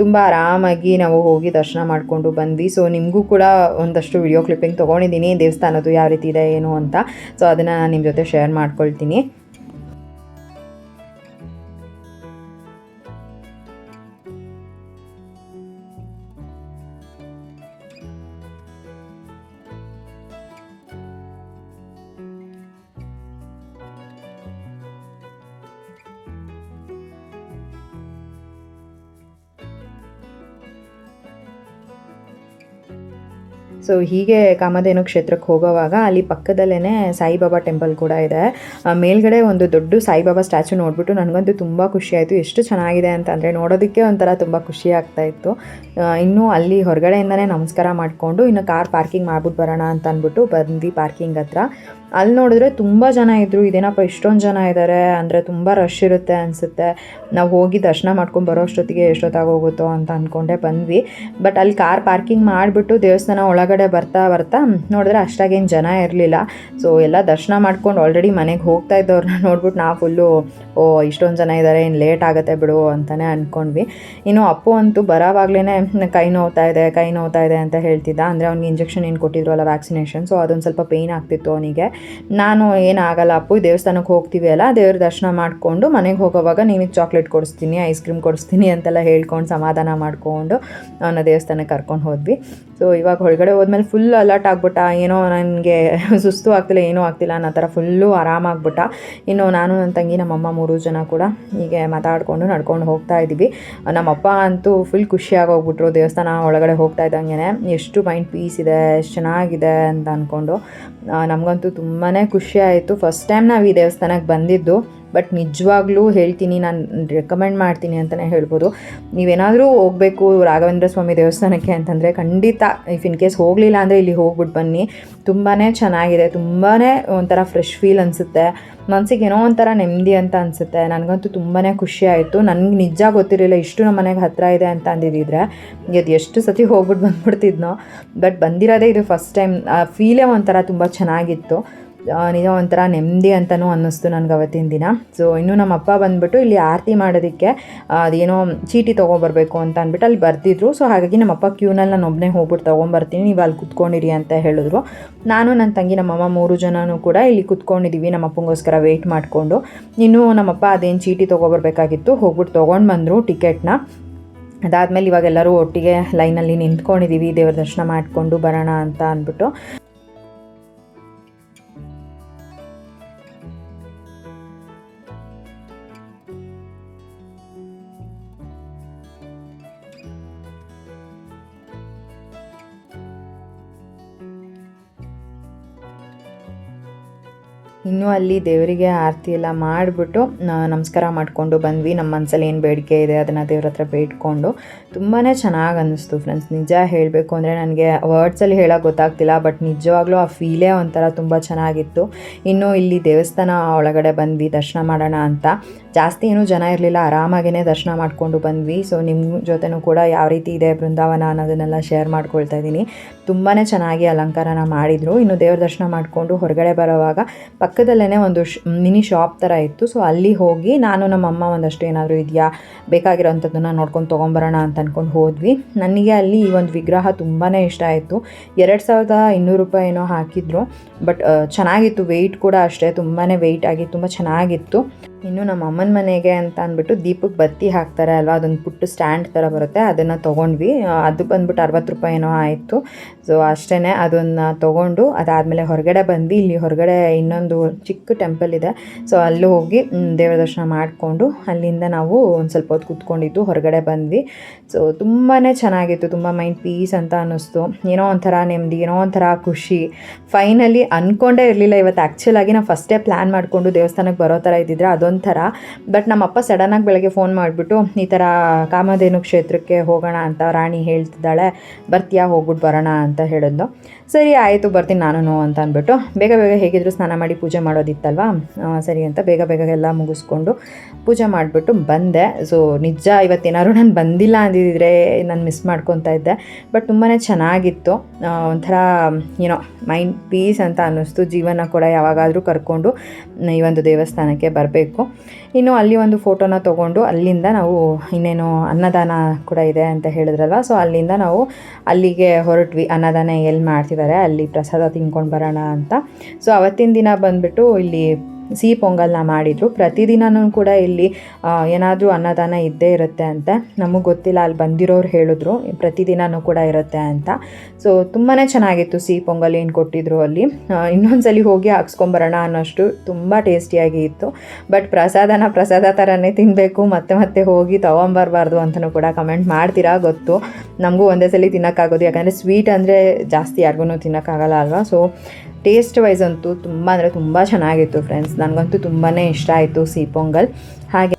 ತುಂಬ ಆರಾಮಾಗಿ ನಾವು ಹೋಗಿ ದರ್ಶನ ಮಾಡಿಕೊಂಡು ಬಂದ್ವಿ. ಸೊ ನಿಮಗೂ ಕೂಡ ಒಂದಷ್ಟು ವಿಡಿಯೋ ಕ್ಲಿಪ್ಪಿಂಗ್ ತೊಗೊಂಡಿದ್ದೀನಿ ದೇವಸ್ಥಾನದ್ದು ಯಾವ ರೀತಿ ಇದೆ, ಏನು ಅಂತ. ಸೊ ಅದನ್ನು ನಾನು ನಿಮ್ಮ ಜೊತೆ ಶೇರ್ ಮಾಡ್ಕೊಳ್ತೀನಿ. ಸೊ ಹೀಗೆ ಕಾಮಧೇನು ಕ್ಷೇತ್ರಕ್ಕೆ ಹೋಗೋವಾಗ ಅಲ್ಲಿ ಪಕ್ಕದಲ್ಲೇ ಸಾಯಿಬಾಬಾ ಟೆಂಪಲ್ ಕೂಡ ಇದೆ. ಮೇಲ್ಗಡೆ ಒಂದು ದೊಡ್ಡ ಸಾಯಿಬಾಬಾ ಸ್ಟ್ಯಾಚು ನೋಡಿಬಿಟ್ಟು ನನಗಂತೂ ತುಂಬ ಖುಷಿ ಆಯಿತು. ಎಷ್ಟು ಚೆನ್ನಾಗಿದೆ ಅಂತಂದರೆ ನೋಡೋದಕ್ಕೆ ಒಂಥರ ತುಂಬ ಖುಷಿ ಆಗ್ತಾ ಇತ್ತು. ಇನ್ನು ಅಲ್ಲಿ ಹೊರಗಡೆಯಿಂದನೇ ನಮಸ್ಕಾರ ಮಾಡಿಕೊಂಡು ಇನ್ನು ಕಾರ್ ಪಾರ್ಕಿಂಗ್ ಮಾಡ್ಬಿಟ್ಟು ಬರೋಣ ಅಂತ ಅಂದ್ಬಿಟ್ಟು ಬಂದ್ವಿ ಪಾರ್ಕಿಂಗ್ ಹತ್ರ. ಅಲ್ಲಿ ನೋಡಿದ್ರೆ ತುಂಬ ಜನ ಇದ್ದರು ಇದೇನಪ್ಪ ಇಷ್ಟೊಂದು ಜನ ಇದ್ದಾರೆ ಅಂದರೆ ತುಂಬ ರಶ್ ಇರುತ್ತೆ ಅನಿಸುತ್ತೆ. ನಾವು ಹೋಗಿ ದರ್ಶನ ಮಾಡ್ಕೊಂಡು ಬರೋ ಅಷ್ಟೊತ್ತಿಗೆ ಎಷ್ಟೊತ್ತಾಗೋಗುತ್ತೋ ಅಂತ ಅಂದ್ಕೊಂಡೆ ಬಂದ್ವಿ. ಬಟ್ ಅಲ್ಲಿ ಕಾರ್ ಪಾರ್ಕಿಂಗ್ ಮಾಡಿಬಿಟ್ಟು ದೇವಸ್ಥಾನ ಒಳಗಡೆ ಬರ್ತಾ ಬರ್ತಾ ನೋಡಿದ್ರೆ ಅಷ್ಟಾಗೇನು ಜನ ಇರಲಿಲ್ಲ. ಸೊ ಎಲ್ಲ ದರ್ಶನ ಮಾಡ್ಕೊಂಡು ಆಲ್ರೆಡಿ ಮನೆಗೆ ಹೋಗ್ತಾ ಇದ್ದವ್ರನ್ನ ನೋಡ್ಬಿಟ್ಟು ನಾ ಫುಲ್ಲು ಓ, ಇಷ್ಟೊಂದು ಜನ ಇದ್ದಾರೆ ಇನ್ನು ಲೇಟ್ ಆಗುತ್ತೆ ಬಿಡು ಅಂತಲೇ ಅಂದ್ಕೊಂಡ್ವಿ ಇನ್ನು ಅಪ್ಪು ಅಂತೂ ಬರೋವಾಗ್ಲೇ ಕೈ ನೋವ್ತಾ ಇದೆ, ಕೈ ನೋವ್ತಾ ಇದೆ ಅಂತ ಹೇಳ್ತಿದ್ದ. ಅಂದರೆ ಅವ್ನಿಗೆ ಇಂಜೆಕ್ಷನ್ ಏನು ಕೊಟ್ಟಿದ್ರು ಅಲ್ಲ ವ್ಯಾಕ್ಸಿನೇಷನ್ ಸೊ ಅದೊಂದು ಸ್ವಲ್ಪ ಪೇಯ್ನ್ ಆಗ್ತಿತ್ತು ಅವನಿಗೆ. ನಾನು ಏನಾಗಲ್ಲ ಅಪ್ಪು ದೇವಸ್ಥಾನಕ್ಕೆ ಹೋಗ್ತೀವಿ ಅಲ್ಲ, ದೇವ್ರ ದರ್ಶನ ಮಾಡಿಕೊಂಡು ಮನೆಗೆ ಹೋಗೋವಾಗ ನಿನಗೆ ಚಾಕ್ಲೇಟ್ ಕೊಡಿಸ್ತೀನಿ ಐಸ್ ಕ್ರೀಮ್ ಕೊಡಿಸ್ತೀನಿ ಅಂತೆಲ್ಲ ಹೇಳ್ಕೊಂಡು ಸಮಾಧಾನ ಮಾಡಿಕೊಂಡು ಅವನ ದೇವಸ್ಥಾನಕ್ಕೆ ಕರ್ಕೊಂಡು ಹೋದ್ವಿ. ಸೊ ಇವಾಗ ಹೊರಗಡೆ ಹೋದ್ಮೇಲೆ ಫುಲ್ ಅಲರ್ಟ್ ಆಗ್ಬಿಟ್ಟ. ಏನೋ ನನಗೆ ಸುಸ್ತು ಆಗ್ತಿಲ್ಲ, ಏನೂ ಆಗ್ತಿಲ್ಲ ಅನ್ನೋ ಥರ ಫುಲ್ಲು ಆರಾಮಾಗ್ಬಿಟ್ಟ ಇನ್ನು ನಾನು ನನ್ನ ತಂಗಿ, ನಮ್ಮಮ್ಮ ಮೂರು ಜನ ಕೂಡ ಹೀಗೆ ಮಾತಾಡಿಕೊಂಡು ನಡ್ಕೊಂಡು ಹೋಗ್ತಾ ಇದ್ದೀವಿ. ನಮ್ಮಪ್ಪ ಅಂತೂ ಫುಲ್ ಖುಷಿಯಾಗಿ ಹೋಗ್ಬಿಟ್ರು ದೇವಸ್ಥಾನ ಒಳಗಡೆ ಹೋಗ್ತಾ ಇದ್ದಂಗೆ ಎಷ್ಟು ಮೈಂಡ್ ಪೀಸ್ ಇದೆ, ಎಷ್ಟು ಚೆನ್ನಾಗಿದೆ ಅಂತ ಅಂದ್ಕೊಂಡು ನಮಗಂತೂ ತುಂಬಾ ಖುಷಿ ಆಯಿತು. ಫಸ್ಟ್ ಟೈಮ್ ನಾವು ಈ ದೇವಸ್ಥಾನಕ್ಕೆ ಬಂದಿದ್ದು. ಬಟ್ ನಿಜವಾಗ್ಲೂ ಹೇಳ್ತೀನಿ ನಾನು ರೆಕಮೆಂಡ್ ಮಾಡ್ತೀನಿ ಅಂತಲೇ ಹೇಳ್ಬೋದು. ನೀವೇನಾದರೂ ಹೋಗಬೇಕು ರಾಘವೇಂದ್ರ ಸ್ವಾಮಿ ದೇವಸ್ಥಾನಕ್ಕೆ ಅಂತಂದರೆ ಖಂಡಿತ ಇಫ್ ಇನ್ ಕೇಸ್ ಹೋಗಲಿಲ್ಲ ಅಂದರೆ ಇಲ್ಲಿ ಹೋಗ್ಬಿಟ್ಟು ಬನ್ನಿ. ತುಂಬಾ ಚೆನ್ನಾಗಿದೆ ತುಂಬಾ ಒಂಥರ ಫ್ರೆಶ್ ಫೀಲ್ ಅನಿಸುತ್ತೆ. ಮನಸ್ಸಿಗೆ ಏನೋ ಒಂಥರ ನೆಮ್ಮದಿ ಅಂತ ಅನಿಸುತ್ತೆ. ನನಗಂತೂ ತುಂಬಾ ಖುಷಿ ಆಯಿತು. ನನಗೆ ನಿಜ ಗೊತ್ತಿರಲಿಲ್ಲ ಇಷ್ಟು ನಮ್ಮ ಮನೆಗೆ ಹತ್ತಿರ ಇದೆ ಅಂತ ಅಂದಿದ್ದಿದ್ರೆ ಇದು ಎಷ್ಟು ಸತಿ ಹೋಗ್ಬಿಟ್ಟು ಬಂದ್ಬಿಡ್ತಿದ್ನೋ. ಬಟ್ ಬಂದಿರೋದೇ ಇದು ಫಸ್ಟ್ ಟೈಮ್ ಫೀಲೇ ಒಂಥರ ತುಂಬ ಚೆನ್ನಾಗಿತ್ತು. ಆ, ನಿಜ ಒಂಥರ ನೆಮ್ಮದಿ ಅಂತಲೂ ಅನ್ನಿಸ್ತು ನನಗೆ ಅವತ್ತಿನ ದಿನ. ಸೊ ಇನ್ನು ನಮ್ಮ ಅಪ್ಪ ಬಂದುಬಿಟ್ಟು ಇಲ್ಲಿ ಆರತಿ ಮಾಡೋದಕ್ಕೆ ಅದೇನೋ ಚೀಟಿ ತೊಗೊಬರ್ಬೇಕು ಅಂತ ಅಂದ್ಬಿಟ್ಟು ಅಲ್ಲಿ ಬರ್ತಿದ್ರು ಸೊ ಹಾಗಾಗಿ ನಮ್ಮ ಅಪ್ಪ ಕ್ಯೂನಲ್ಲಿ ನಾನು ಒಬ್ಬನೇ ಹೋಗ್ಬಿಟ್ಟು ತೊಗೊಂಬರ್ತೀನಿ, ನೀವು ಅಲ್ಲಿ ಕುತ್ಕೊಂಡಿರಿ ಅಂತ ಹೇಳಿದ್ರು. ನಾನು, ನನ್ನ ತಂಗಿ ನಮ್ಮಮ್ಮ ಮೂರು ಜನನೂ ಕೂಡ ಇಲ್ಲಿ ಕುತ್ಕೊಂಡಿದ್ದೀವಿ ನಮ್ಮ ಅಪ್ಪಂಗೋಸ್ಕರ ವೆಯ್ಟ್ ಮಾಡಿಕೊಂಡು. ಇನ್ನು ನಮ್ಮಪ್ಪ ಅದೇನು ಚೀಟಿ ತೊಗೊಬರ್ಬೇಕಾಗಿತ್ತು, ಹೋಗ್ಬಿಟ್ಟು ತೊಗೊಂಡು ಬಂದರು ಟಿಕೆಟ್ನ ಅದಾದಮೇಲೆ ಇವಾಗ ಎಲ್ಲರೂ ಒಟ್ಟಿಗೆ ಲೈನಲ್ಲಿ ನಿಂತ್ಕೊಂಡಿದ್ದೀವಿ ದೇವ್ರ ದರ್ಶನ ಮಾಡಿಕೊಂಡು ಬರೋಣ ಅಂತ ಅಂದ್ಬಿಟ್ಟು. ಇನ್ನೂ ಅಲ್ಲಿ ದೇವರಿಗೆ ಆರತಿ ಎಲ್ಲ ಮಾಡಿಬಿಟ್ಟು ನಮಸ್ಕಾರ ಮಾಡಿಕೊಂಡು ಬಂದ್ವಿ. ನಮ್ಮ ಮನಸ್ಸಲ್ಲಿ ಏನು ಬೇಡಿಕೆ ಇದೆ, ಅದನ್ನು ದೇವ್ರ ಹತ್ರ ಬೇಡ್ಕೊಂಡು. ತುಂಬಾ ಚೆನ್ನಾಗಿ ಅನ್ನಿಸ್ತು ಫ್ರೆಂಡ್ಸ್ ನಿಜ ಹೇಳಬೇಕು ಅಂದರೆ ನನಗೆ ವರ್ಡ್ಸಲ್ಲಿ ಹೇಳೋಕೆ ಗೊತ್ತಾಗ್ತಿಲ್ಲ ಬಟ್ ನಿಜವಾಗ್ಲೂ ಆ ಫೀಲೇ ಒಂಥರ ತುಂಬ ಚೆನ್ನಾಗಿತ್ತು. ಇನ್ನು ಇಲ್ಲಿ ದೇವಸ್ಥಾನ ಒಳಗಡೆ ಬಂದ್ವಿ, ದರ್ಶನ ಮಾಡೋಣ ಅಂತ. ಜಾಸ್ತಿ ಏನೂ ಜನ ಇರಲಿಲ್ಲ ಆರಾಮಾಗೇ ದರ್ಶನ ಮಾಡಿಕೊಂಡು ಬಂದ್ವಿ. ಸೊ ನಿಮ್ಮ ಜೊತೆನೂ ಕೂಡ ಯಾವ ರೀತಿ ಇದೆ ಬೃಂದಾವನ ಅನ್ನೋದನ್ನೆಲ್ಲ ಶೇರ್ ಮಾಡ್ಕೊಳ್ತಾ ಇದ್ದೀನಿ. ತುಂಬಾ ಚೆನ್ನಾಗಿ ಅಲಂಕಾರನ ಮಾಡಿದರು. ಇನ್ನು ದೇವ್ರ ದರ್ಶನ ಮಾಡಿಕೊಂಡು ಹೊರಗಡೆ ಬರೋವಾಗ ಪಕ್ಕದಲ್ಲೇ ಒಂದು ಶ್ ಮಿನಿ ಶಾಪ್ ಥರ ಇತ್ತು. ಸೊ ಅಲ್ಲಿ ಹೋಗಿ ನಾನು ನಮ್ಮ ಅಮ್ಮ ಒಂದಷ್ಟು ಏನಾದರೂ ಇದೆಯಾ ಬೇಕಾಗಿರೋವಂಥದ್ದನ್ನು ನೋಡ್ಕೊಂಡು ತೊಗೊಂಬರೋಣ ಅಂತ ಅಂದ್ಕೊಂಡು ಹೋದ್ವಿ. ನನಗೆ ಅಲ್ಲಿ ಈ ಒಂದು ವಿಗ್ರಹ ತುಂಬಾ ಇಷ್ಟ ಆಯಿತು. ಎರಡು ಸಾವಿರದ ಇನ್ನೂರು ರೂಪಾಯಿ ಏನೋ ಹಾಕಿದ್ರು ಬಟ್ ಚೆನ್ನಾಗಿತ್ತು. ವೆಯ್ಟ್ ಕೂಡ ಅಷ್ಟೇ ತುಂಬಾ ವೆಯ್ಟ್ ಆಗಿ, ತುಂಬ ಚೆನ್ನಾಗಿತ್ತು. ಇನ್ನು ನಮ್ಮ ಅಮ್ಮನ ಮನೆಗೆ ಅಂತ ಅಂದ್ಬಿಟ್ಟು ದೀಪಕ್ಕೆ ಬತ್ತಿ ಹಾಕ್ತಾರೆ ಅಲ್ವಾ? ಅದೊಂದು ಪುಟ್ಟು ಸ್ಟ್ಯಾಂಡ್ ಥರ ಬರುತ್ತೆ. ಅದನ್ನು ತೊಗೊಂಡ್ವಿ. ಅದು ಬಂದ್ಬಿಟ್ಟು ಅರವತ್ತು ರೂಪಾಯಿ ಏನೋ ಆಯಿತು. ಸೊ ಅಷ್ಟೇ ಅದನ್ನು ತೊಗೊಂಡು ಅದಾದಮೇಲೆ ಹೊರಗಡೆ ಬಂದ್ವಿ. ಇಲ್ಲಿ ಹೊರಗಡೆ ಇನ್ನೊಂದು ಚಿಕ್ಕ ಟೆಂಪಲ್ ಇದೆ. ಸೊ ಅಲ್ಲಿ ಹೋಗಿ ದೇವರ ದರ್ಶನ ಮಾಡಿಕೊಂಡು ಅಲ್ಲಿಂದ ನಾವು ಒಂದು ಸ್ವಲ್ಪ ಹೊತ್ತು ಕೂತ್ಕೊಂಡಿದ್ದು, ಹೊರಗಡೆ ಬಂದ್ವಿ. ಸೊ ತುಂಬಾ ಚೆನ್ನಾಗಿತ್ತು. ತುಂಬ ಮೈಂಡ್ ಪೀಸ್ ಅಂತ ಅನ್ನಿಸ್ತು. ಏನೋ ಒಂಥರ ನೆಮ್ಮದಿ, ಏನೋ ಒಂಥರ ಖುಷಿ. ಫೈನಲಿ ಅಂದ್ಕೊಂಡೇ ಇರಲಿಲ್ಲ. ಇವತ್ತು ಆ್ಯಕ್ಚುಲಾಗಿ ನಾವು ಫಸ್ಟೇ ಪ್ಲ್ಯಾನ್ ಮಾಡಿಕೊಂಡು ದೇವಸ್ಥಾನಕ್ಕೆ ಬರೋ ಥರ ಇದ್ದಿದ್ರೆ ಅದೊಂಥರ ಬಟ್ ನಮ್ಮಪ್ಪ ಸಡನ್ನಾಗಿ ಬೆಳಗ್ಗೆ ಫೋನ್ ಮಾಡಿಬಿಟ್ಟು, ಈ ಥರ ಕಾಮಧೇನು ಕ್ಷೇತ್ರಕ್ಕೆ ಹೋಗೋಣ ಅಂತ ರಾಣಿ ಹೇಳ್ತಿದ್ದಾಳೆ, ಬರ್ತೀಯಾ? ಹೋಗ್ಬಿಟ್ಟು ಬರೋಣ ಅಂತ ಹೇಳಿದ್ಲು. ಸರಿ, ಆಯಿತು, ಬರ್ತೀನಿ ನಾನು ಅಂತ ಅಂದ್ಬಿಟ್ಟು, ಬೇಗ ಬೇಗ ಹೇಗಿದ್ರು ಸ್ನಾನ ಮಾಡಿ ಪೂಜೆ ಮಾಡೋದಿತ್ತಲ್ವಾ? ಸರಿ ಅಂತ ಬೇಗ ಬೇಗ ಎಲ್ಲ ಮುಗಿಸ್ಕೊಂಡು ಪೂಜೆ ಮಾಡಿಬಿಟ್ಟು ಬಂದೆ. ಸೊ ನಿಜ ಇವತ್ತೇನಾದ್ರು ನಾನು ಬಂದಿಲ್ಲ ಅಂದಿದ್ರೆ ನಾನು ಮಿಸ್ ಮಾಡ್ಕೊತಾ ಇದ್ದೆ. ಬಟ್ ತುಂಬಾ ಚೆನ್ನಾಗಿತ್ತು. ಒಂಥರ ಏನೋ ಮೈಂಡ್ ಪೀಸ್ ಅಂತ ಅನ್ನಿಸ್ತು. ಜೀವನ ಕೂಡ ಯಾವಾಗಾದರೂ ಕರ್ಕೊಂಡು ಈ ಒಂದು ದೇವಸ್ಥಾನಕ್ಕೆ ಬರಬೇಕು ಇನ್ನು ಅಲ್ಲಿ ಒಂದು ಫೋಟೋನ ತೊಗೊಂಡು ಅಲ್ಲಿಂದ ನಾವು ಇನ್ನೇನು ಅನ್ನದಾನ ಕೂಡ ಇದೆ ಅಂತ ಹೇಳಿದ್ರಲ್ವ? ಸೊ ಅಲ್ಲಿಂದ ನಾವು ಅಲ್ಲಿಗೆ ಹೊರಟ್ವಿ. ಅನ್ನದಾನ ಎಲ್ಲಿ ಮಾಡ್ತಿದ್ದಾರೆ? ಅಲ್ಲಿ ಪ್ರಸಾದ ತಿನ್ಕೊಂಡು ಬರೋಣ ಅಂತ. ಸೊ ಅವತ್ತಿನ ದಿನ ಬಂದುಬಿಟ್ಟು ಇಲ್ಲಿ ಸಿಹಿ ಪೊಂಗಲ್ನ ಮಾಡಿದರು. ಪ್ರತಿದಿನವೂ ಕೂಡ ಇಲ್ಲಿ ಏನಾದರೂ ಅನ್ನದಾನ ಇದ್ದೇ ಇರುತ್ತೆ ಅಂತ ನಮಗೆ ಗೊತ್ತಿಲ್ಲ. ಅಲ್ಲಿ ಬಂದಿರೋರು ಹೇಳಿದ್ರು ಪ್ರತಿದಿನವೂ ಕೂಡ ಇರುತ್ತೆ ಅಂತ. ಸೊ ತುಂಬಾ ಚೆನ್ನಾಗಿತ್ತು ಸಿಹಿ ಪೊಂಗಲ್ ಏನು ಕೊಟ್ಟಿದ್ರು ಅಲ್ಲಿ. ಇನ್ನೊಂದ್ಸಲಿ ಹೋಗಿ ಹಾಕ್ಸ್ಕೊಂಬರೋಣ ಅನ್ನೋಷ್ಟು ತುಂಬ ಟೇಸ್ಟಿಯಾಗಿ ಇತ್ತು. ಬಟ್ ಪ್ರಸಾದನ ಪ್ರಸಾದ ಥರನೇ ತಿನ್ನಬೇಕು ಮತ್ತೆ ಮತ್ತೆ ಹೋಗಿ ತೊಗೊಂಬರ್ಬಾರ್ದು ಅಂತಲೂ ಕೂಡ ಕಮೆಂಟ್ ಮಾಡ್ತೀರಾ ಗೊತ್ತು. ನಮಗೂ ಒಂದೇ ಸಲ ತಿನ್ನೋಕ್ಕಾಗೋದು. ಯಾಕಂದರೆ ಸ್ವೀಟ್ ಅಂದರೆ ಜಾಸ್ತಿ ಯಾರಿಗೂ ತಿನ್ನೋಕ್ಕಾಗಲ್ಲ ಅಲ್ವಾ? ಸೊ ಟೇಸ್ಟ್ ವೈಸ್ ಅಂತೂ ತುಂಬ ಅಂದರೆ ತುಂಬ ಚೆನ್ನಾಗಿತ್ತು ಫ್ರೆಂಡ್ಸ್ ನನಗಂತೂ ತುಂಬಾ ಇಷ್ಟ ಆಯಿತು ಸೀ ಪೊಂಗಲ್. ಹಾಗೆ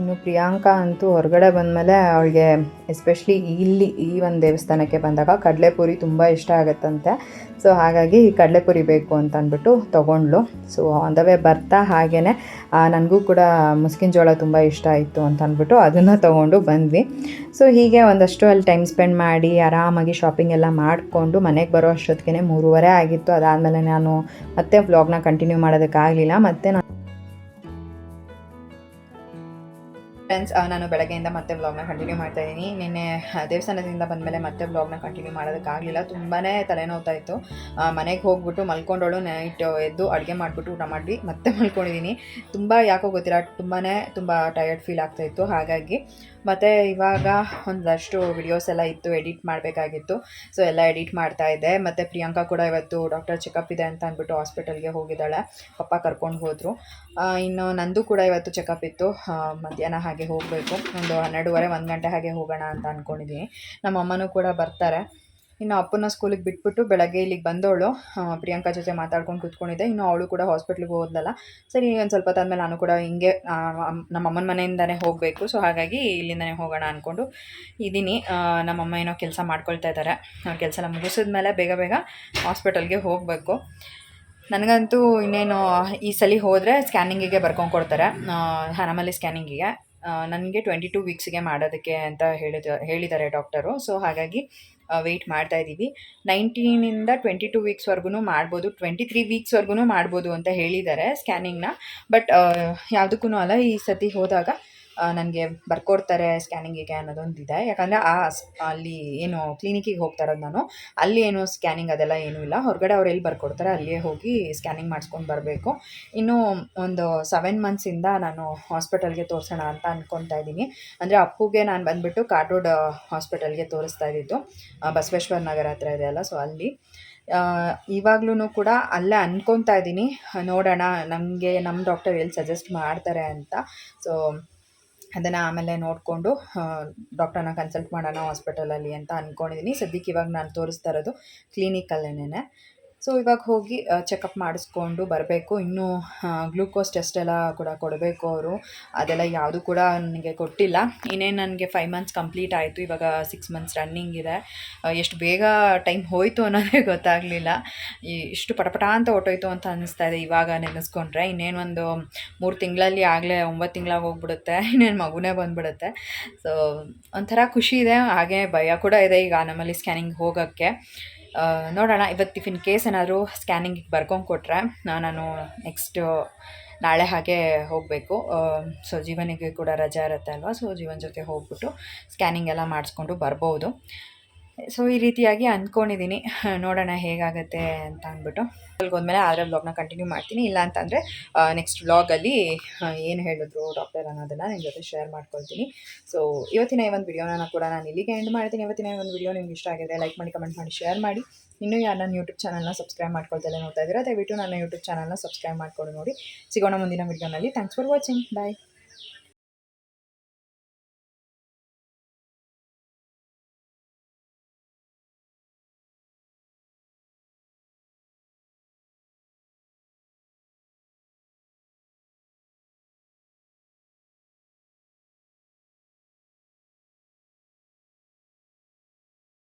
ಇನ್ನು ಪ್ರಿಯಾಂಕಾ ಅಂತೂ ಹೊರಗಡೆ ಬಂದಮೇಲೆ ಅವಳಿಗೆ ಎಸ್ಪೆಷಲಿ ಇಲ್ಲಿ ಈ ಒಂದು ದೇವಸ್ಥಾನಕ್ಕೆ ಬಂದಾಗ ಕಡಲೆಪುರಿ ತುಂಬ ಇಷ್ಟ ಆಗುತ್ತಂತೆ. ಸೊ ಹಾಗಾಗಿ ಕಡಲೆಪುರಿ ಬೇಕು ಅಂತ ಅಂದ್ಬಿಟ್ಟು ತೊಗೊಂಡ್ಲು ಸೊ ಆನ್ ದ ವೇ ಬರ್ತಾ ಹಾಗೇ ನನಗೂ ಕೂಡ ಮುಸ್ಕಿನ ಜೋಳ ತುಂಬ ಇಷ್ಟ ಆಯಿತು ಅಂತ ಅಂದ್ಬಿಟ್ಟು ಅದನ್ನು ತೊಗೊಂಡು ಬಂದ್ವಿ. ಸೊ ಹೀಗೆ ಒಂದಷ್ಟು ಅಲ್ಲಿ ಟೈಮ್ ಸ್ಪೆಂಡ್ ಮಾಡಿ, ಆರಾಮಾಗಿ ಶಾಪಿಂಗ್ ಎಲ್ಲ ಮಾಡಿಕೊಂಡು ಮನೆಗೆ ಬರೋ ಅಷ್ಟೊತ್ತಿಗೆ ಮೂರುವರೆ ಆಗಿತ್ತು. ಅದಾದಮೇಲೆ ನಾನು ಮತ್ತೆ ವ್ಲಾಗ್ನ ಕಂಟಿನ್ಯೂ ಮಾಡೋದಕ್ಕಾಗಲಿಲ್ಲ. ಮತ್ತೆ ಫ್ರೆಂಡ್ಸ್ ನಾನು ಬೆಳಗ್ಗೆಯಿಂದ ಮತ್ತೆ ವ್ಲಾಗ್ನ ಕಂಟಿನ್ಯೂ ಮಾಡ್ತಾ ಇದ್ದೀನಿ ನಿನ್ನೆ ದೇವಸ್ಥಾನದಿಂದ ಬಂದಮೇಲೆ ಮತ್ತೆ ವ್ಲಾಗ್ನ ಕಂಟಿನ್ಯೂ ಮಾಡೋದಕ್ಕಾಗಲಿಲ್ಲ. ತುಂಬಾ ತಲೆನೋವ್ತಾ ಇತ್ತು. ಮನೆಗೆ ಹೋಗ್ಬಿಟ್ಟು ಮಲ್ಕೊಂಡೋಳು ನೈಟ್ ಎದ್ದು ಅಡುಗೆ ಮಾಡಿಬಿಟ್ಟು ಊಟ ಮಾಡಿ ಮತ್ತೆ ಮಲ್ಕೊಂಡಿದ್ದೀನಿ ತುಂಬ ಯಾಕೋ ಗೊತ್ತಿಲ್ಲ ತುಂಬಾ ತುಂಬ ಟಯರ್ಡ್ ಫೀಲ್ ಆಗ್ತಾಯಿತ್ತು ಹಾಗಾಗಿ ಮತ್ತು ಇವಾಗ ಒಂದಷ್ಟು ವಿಡಿಯೋಸ್ ಎಲ್ಲ ಇತ್ತು ಎಡಿಟ್ ಮಾಡಬೇಕಾಗಿತ್ತು. ಸೊ ಎಲ್ಲ ಎಡಿಟ್ ಮಾಡ್ತಾ ಇದ್ದೆ. ಮತ್ತು ಪ್ರಿಯಾಂಕಾ ಕೂಡ ಇವತ್ತು ಡಾಕ್ಟರ್ ಚೆಕಪ್ ಇದೆ ಅಂತ ಅಂದ್ಬಿಟ್ಟು ಹಾಸ್ಪಿಟಲ್ಗೆ ಹೋಗಿದ್ದಾಳೆ. ಪಪ್ಪ ಕರ್ಕೊಂಡು ಹೋದರು. ಇನ್ನು ನಂದು ಕೂಡ ಇವತ್ತು ಚೆಕಪ್ ಇತ್ತು. ಮಧ್ಯಾಹ್ನ ಹಾಗೆ ಹೋಗಬೇಕು. ಒಂದು ಹನ್ನೆರಡುವರೆ, ಒಂದು ಗಂಟೆ ಹಾಗೆ ಹೋಗೋಣ ಅಂತ ಅಂದ್ಕೊಂಡಿದ್ದೀನಿ ನಮ್ಮ ಅಮ್ಮನೂ ಕೂಡ ಬರ್ತಾರೆ. ಇನ್ನು ಅಪ್ಪನ ಸ್ಕೂಲಿಗೆ ಬಿಟ್ಬಿಟ್ಟು ಬೆಳಗ್ಗೆ ಇಲ್ಲಿಗೆ ಬಂದವಳು ಪ್ರಿಯಾಂಕಾ ಜೊತೆ ಮಾತಾಡ್ಕೊಂಡು ಕೂತ್ಕೊಂಡಿದ್ದೆ. ಇನ್ನು ಅವಳು ಕೂಡ ಹಾಸ್ಪಿಟ್ಲಿಗೆ ಹೋದ್ಲಲ್ಲ. ಸರಿ, ಒಂದು ಸ್ವಲ್ಪ ಹೊತ್ತಾದ್ಮೇಲೆ ನಾನು ಕೂಡ ಹಿಂಗೆ ನಮ್ಮ ಅಮ್ಮನ ಮನೆಯಿಂದನೇ ಹೋಗಬೇಕು. ಸೊ, ಹಾಗಾಗಿ ಇಲ್ಲಿಂದನೇ ಹೋಗೋಣ ಅಂದ್ಕೊಂಡು ಇದ್ದೀನಿ ನಮ್ಮಮ್ಮ ಏನೋ ಕೆಲಸ ಮಾಡ್ಕೊಳ್ತಾ ಇದ್ದಾರೆ ಕೆಲಸ ಎಲ್ಲ ಮುಗಿಸಿದ್ಮೇಲೆ ಬೇಗ ಬೇಗ ಹಾಸ್ಪಿಟಲ್ಗೆ ಹೋಗಬೇಕು. ನನಗಂತೂ ಇನ್ನೇನು, ಈ ಸಲ ಹೋದರೆ ಸ್ಕ್ಯಾನಿಂಗಿಗೆ ಬರ್ಕೊಂಡು ಕೊಡ್ತಾರೆ ಹನಮಲ್ಲಿ ಸ್ಕ್ಯಾನಿಂಗಿಗೆ. ನನಗೆ ಟ್ವೆಂಟಿ ಟೂ ವೀಕ್ಸ್ಗೆ ಮಾಡೋದಕ್ಕೆ ಅಂತ ಹೇಳಿದ, ಹೇಳಿದ್ದಾರೆ ಡಾಕ್ಟರು ಸೊ ಹಾಗಾಗಿ ವೆಯ್ಟ್ ಮಾಡ್ತಾ ಇದ್ದೀವಿ ನೈನ್ಟೀನಿಂದ ಟ್ವೆಂಟಿ ಟು ವೀಕ್ಸ್ವರೆಗೂ ಮಾಡ್ಬೋದು ಟ್ವೆಂಟಿ ತ್ರೀ ವೀಕ್ಸ್ವರೆಗೂ ಮಾಡ್ಬೋದು ಅಂತ ಹೇಳಿದ್ದಾರೆ ಸ್ಕ್ಯಾನಿಂಗ್ನ ಬಟ್ ಯಾವುದಕ್ಕೂ ಅಲ್ಲ, ಈ ಸತಿ ಹೋದಾಗ ನನಗೆ ಬರ್ಕೊಡ್ತಾರೆ ಸ್ಕ್ಯಾನಿಂಗಿಗೆ ಅನ್ನೋದೊಂದಿದೆ. ಯಾಕಂದರೆ ಆ ಅಲ್ಲಿ ಏನು ಕ್ಲಿನಿಕ್ಕಿಗೆ ಹೋಗ್ತಾ ಇರೋದು ನಾನು. ಅಲ್ಲಿ ಏನು ಸ್ಕ್ಯಾನಿಂಗ್ ಅದೆಲ್ಲ ಏನೂ ಇಲ್ಲ. ಹೊರಗಡೆ ಅವ್ರು ಎಲ್ಲಿ ಬರ್ಕೊಡ್ತಾರೆ ಅಲ್ಲಿಯೇ ಹೋಗಿ ಸ್ಕ್ಯಾನಿಂಗ್ ಮಾಡಿಸ್ಕೊಂಡು ಬರಬೇಕು. ಇನ್ನು ಒಂದು ಸೆವೆನ್ ಮಂತ್ಸಿಂದ ನಾನು ಹಾಸ್ಪಿಟಲ್ಗೆ ತೋರಿಸೋಣ ಅಂತ ಅಂದ್ಕೊತಾ ಇದ್ದೀನಿ. ಅಂದರೆ ಅಪ್ಪುಗೆ ನಾನು ಬಂದುಬಿಟ್ಟು ಕಾಟೋಡ್ ಹಾಸ್ಪಿಟಲ್ಗೆ ತೋರಿಸ್ತಾ ಇದ್ದಿದ್ದು. ಬಸವೇಶ್ವರ ನಗರ ಹತ್ರ ಇದೆ ಅಲ್ಲ ಸೊ ಅಲ್ಲಿ. ಇವಾಗ್ಲೂ ಕೂಡ ಅಲ್ಲೇ ಅಂದ್ಕೊತಾ ಇದ್ದೀನಿ. ನೋಡೋಣ, ನಮಗೆ ನಮ್ಮ ಡಾಕ್ಟರ್ ಎಲ್ಲಿ ಸಜೆಸ್ಟ್ ಮಾಡ್ತಾರೆ ಅಂತ. ಸೊ ಅದನ್ನು ಆಮೇಲೆ ನೋಡಿಕೊಂಡು ಡಾಕ್ಟರ್ನ ಕನ್ಸಲ್ಟ್ ಮಾಡೋಣ ಹಾಸ್ಪಿಟಲಲ್ಲಿ ಅಂತ ಅಂದ್ಕೊಂಡಿದ್ದೀನಿ ಸದ್ಯಕ್ಕೆ ಇವಾಗ ನಾನು ತೋರಿಸ್ತಾ ಇರೋದು ಕ್ಲಿನಿಕಲ್ಲೇನೆ ಸೊ ಇವಾಗ ಹೋಗಿ ಚೆಕಪ್ ಮಾಡಿಸ್ಕೊಂಡು ಬರಬೇಕು. ಇನ್ನೂ ಗ್ಲೂಕೋಸ್ ಟೆಸ್ಟ್ ಎಲ್ಲ ಕೂಡ ಕೊಡಬೇಕು ಅವರು. ಅದೆಲ್ಲ ಯಾವುದು ಕೂಡ ನನಗೆ ಕೊಟ್ಟಿಲ್ಲ. ಇನ್ನೇನು ನನಗೆ ಫೈವ್ ಮಂತ್ಸ್ ಕಂಪ್ಲೀಟ್ ಆಯಿತು. ಇವಾಗ ಸಿಕ್ಸ್ ಮಂತ್ಸ್ ರನ್ನಿಂಗ್ ಇದೆ. ಎಷ್ಟು ಬೇಗ ಟೈಮ್ ಹೋಯಿತು ಅನ್ನೋದೇ ಗೊತ್ತಾಗಲಿಲ್ಲ. ಇಷ್ಟು ಪಟಪಟ ಅಂತ ಹೊಟ್ಟೋಯ್ತು ಅಂತ ಅನ್ನಿಸ್ತಾ ಇದೆ ಇವಾಗ ನೆನೆಸ್ಕೊಂಡ್ರೆ. ಇನ್ನೇನು ಒಂದು ಮೂರು ತಿಂಗಳಲ್ಲಿ ಆಗಲೇ ಒಂಬತ್ತು ತಿಂಗಳಾಗಿ ಹೋಗ್ಬಿಡುತ್ತೆ. ಇನ್ನೇನು ಮಗುನೇ ಬಂದುಬಿಡುತ್ತೆ. ಸೊ ಒಂಥರ ಖುಷಿ ಇದೆ. ಹಾಗೆ ಭಯ ಕೂಡ ಇದೆ ಈಗ ನಮ್ಮಲ್ಲಿ ಸ್ಕ್ಯಾನಿಂಗ್ ಹೋಗೋಕ್ಕೆ. ನೋಡೋಣ. ಇವತ್ತು ಟಿಫಿನ್ ಕೇಸ್ ಏನಾದರೂ ಸ್ಕ್ಯಾನಿಂಗಿಗೆ ಬರ್ಕೊಂಡು ಕೊಟ್ಟರೆ ನಾನು ನೆಕ್ಸ್ಟು ನಾಳೆ ಹಾಗೆ ಹೋಗಬೇಕು. ಸೊ ಜೀವನಿಗೆ ಕೂಡ ರಜಾ ಇರುತ್ತೆ ಅಲ್ವಾ? ಸೊ ಜೀವನ ಜೊತೆ ಹೋಗ್ಬಿಟ್ಟು ಸ್ಕ್ಯಾನಿಂಗ್ ಎಲ್ಲ ಮಾಡಿಸ್ಕೊಂಡು ಬರ್ಬೋದು. ಸೊ ಈ ರೀತಿಯಾಗಿ ಅಂದ್ಕೊಂಡಿದ್ದೀನಿ. ನೋಡೋಣ ಹೇಗಾಗುತ್ತೆ ಅಂತ ಅಂದ್ಬಿಟ್ಟು. ಅಲ್ಲಿಗೆ ಹೋದ್ಮೇಲೆ ಆದರೆ ಬ್ಲಾಗ್ನ ಕಂಟಿನ್ಯೂ ಮಾಡ್ತೀನಿ. ಇಲ್ಲ ಅಂತಂದರೆ ನೆಕ್ಸ್ಟ್ ಬ್ಲಾಗಲ್ಲಿ ಏನು ಹೇಳಿದ್ರು ಡಾಕ್ಟರ್ ಅನ್ನೋದನ್ನು ನಿಮ್ಮ ಜೊತೆ ಶೇರ್ ಮಾಡ್ಕೊಳ್ತೀನಿ. ಸೊ ಇವತ್ತಿನ ಈ ಒಂದು ವಿಡಿಯೋನ ಕೂಡ ನಾನು ಇಲ್ಲಿಗೆ ಎಂಡ್ ಮಾಡ್ತೀನಿ. ಇವತ್ತಿನ ಈ ಒಂದು ವಿಡಿಯೋ ನಿಮ್ಗೆ ಇಷ್ಟ ಆಗಿದೆ ಲೈಕ್ ಮಾಡಿ ಕಮೆಂಟ್ ಮಾಡಿ ಶೇರ್ ಮಾಡಿ. ಇನ್ನೂ ಯಾರು ನನ್ನ ಯೂಟ್ಯೂಬ್ ಚಾನಲ್ನ ಸಬ್ಸ್ಕ್ರೈಬ್ ಮಾಡ್ಕೊಳ್ತಲೇ ನೋಡ್ತಾ ಇದ್ದೀರಾ, ದಯವಿಟ್ಟು ನನ್ನ ಯೂಟ್ಯೂಬ್ ಚಾನಲ್ನ ಸಬ್ಸ್ಕ್ರೈಬ್ ಮಾಡ್ಕೊಂಡು ನೋಡಿ. ಸಿಗೋಣ ಮುಂದಿನ ವಿಡಿಯೋನಲ್ಲಿ ಥ್ಯಾಂಕ್ಸ್ ಫಾರ್ ವಾಚಿಂಗ್ ಬಾಯ್